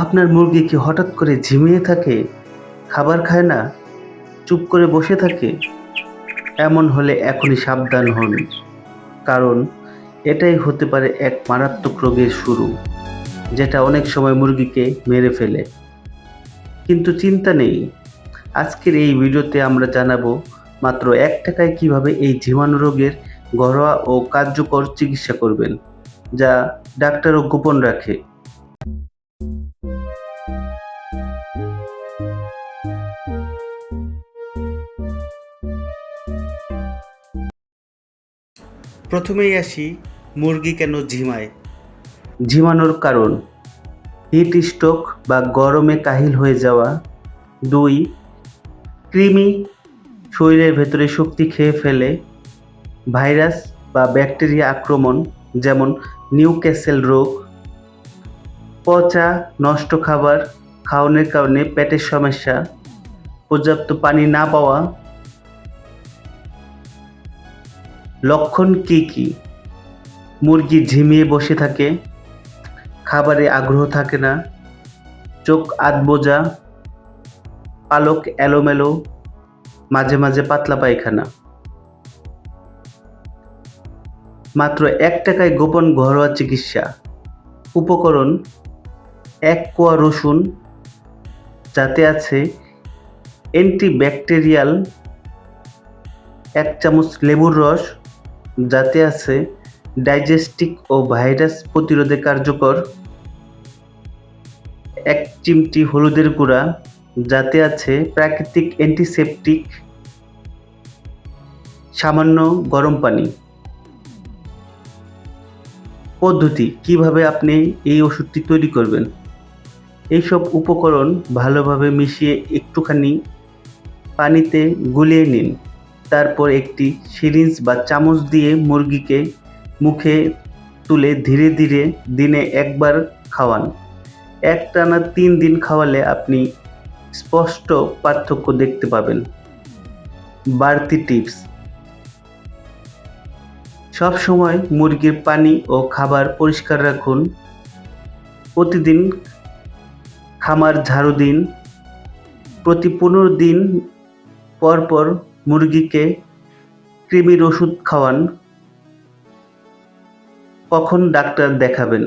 আপনার মুরগি কি হঠাৎ করে ঝিমিয়ে থাকে? খাবার খায় না? চুপ করে বসে থাকে? এমন হলে এখনই সাবধান হন। কারণ এটাই হতে পারে এক মারাত্মক রোগের শুরু, যেটা অনেক সময় মুরগিকে মেরে ফেলে। কিন্তু চিন্তা নেই। আজকের এই ভিডিওতে আমরা জানাব মাত্র এক টাকায় কীভাবে এই জীবাণু রোগের ঘরোয়া ও কার্যকর চিকিৎসা করবেন, যা ডাক্তারও গোপন রাখে। প্রথমেই আসি মুরগি কেন ঝিমায়? ঝিমানোর কারণ, হিট স্ট্রোক বা গরমে কাহিল হয়ে যাওয়া। দুই, কৃমি শরীরের ভেতরে শক্তি খেয়ে ফেলে। ভাইরাস বা ব্যাকটেরিয়া আক্রমণ, যেমন নিউক্যাসেল রোগ। পচা, নষ্ট খাবার, খাওয়ানোর কারণে পেটের সমস্যা। পর্যাপ্ত পানি না পাওয়া লক্ষণ কি কি? মুরগি ঝিমিয়ে বসে থাকে, খাবারে আগ্রহ থাকে না, চোখ আধবোজা পালক এলোমেলো, মাঝে মাঝে পাতলা পায়খানা। মাত্র এক টাকায় গোপন ঘরোয়া চিকিৎসা। উপকরণ, এক কোয়া রসুন, যাতে আছে অ্যান্টিব্যাকটেরিয়াল এক চামচ লেবুর রস যাতে আছে ডাইজেস্টিক ও ভাইরাস প্রতিরোধে কার্যকর। এক চিমটি হলুদের গুঁড়া যাতে আছে প্রাকৃতিক অ্যান্টিসেপটিক সামান্য গরম পানি। পদ্ধতি, কীভাবে আপনি এই ওষুধটি তৈরি করবেন? এইসব উপকরণ ভালোভাবে মিশিয়ে একটুখানি পানিতে গুলিয়ে নিন। তারপর একটি সিরিঞ্জ বা চামচ দিয়ে মুরগিকে মুখে তুলে ধীরে ধীরে দিনে একবার খাওয়ান। একটানা তিন দিন খাওয়ালে আপনি স্পষ্ট পার্থক্য দেখতে পাবেন। বাড়তি টিপস। সব সময় মুরগির পানি ও খাবার পরিষ্কার রাখুন। প্রতিদিন খামার ঝাড়ু দিন। প্রতি পনেরো দিন পর পর মুরগিকে কৃমির ওষুধ খাওয়ান, কখন ডাক্তার দেখাবেন?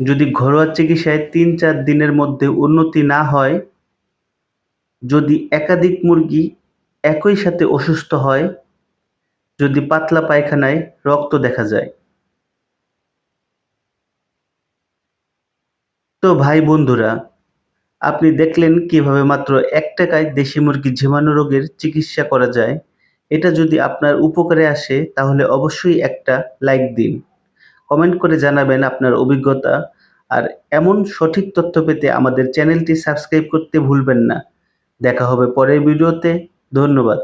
যদি ঘরোয়া চিকিৎসায় তিন চার দিনের মধ্যে উন্নতি না হয়, যদি একাধিক মুরগি একই সাথে অসুস্থ হয়, যদি পাতলা পায়খানায় রক্ত দেখা যায়। তো ভাই বন্ধুরা আপনি দেখলেন কীভাবে মাত্র এক টাকায় দেশি মুরগি ঝিমানো রোগের চিকিৎসা করা যায়। এটা যদি আপনার উপকারে আসে, তাহলে অবশ্যই একটা লাইক দিন। কমেন্ট করে জানাবেন আপনার অভিজ্ঞতা। আর এমন সঠিক তথ্য পেতে আমাদের চ্যানেলটি সাবস্ক্রাইব করতে ভুলবেন না। দেখা হবে পরের ভিডিওতে ধন্যবাদ।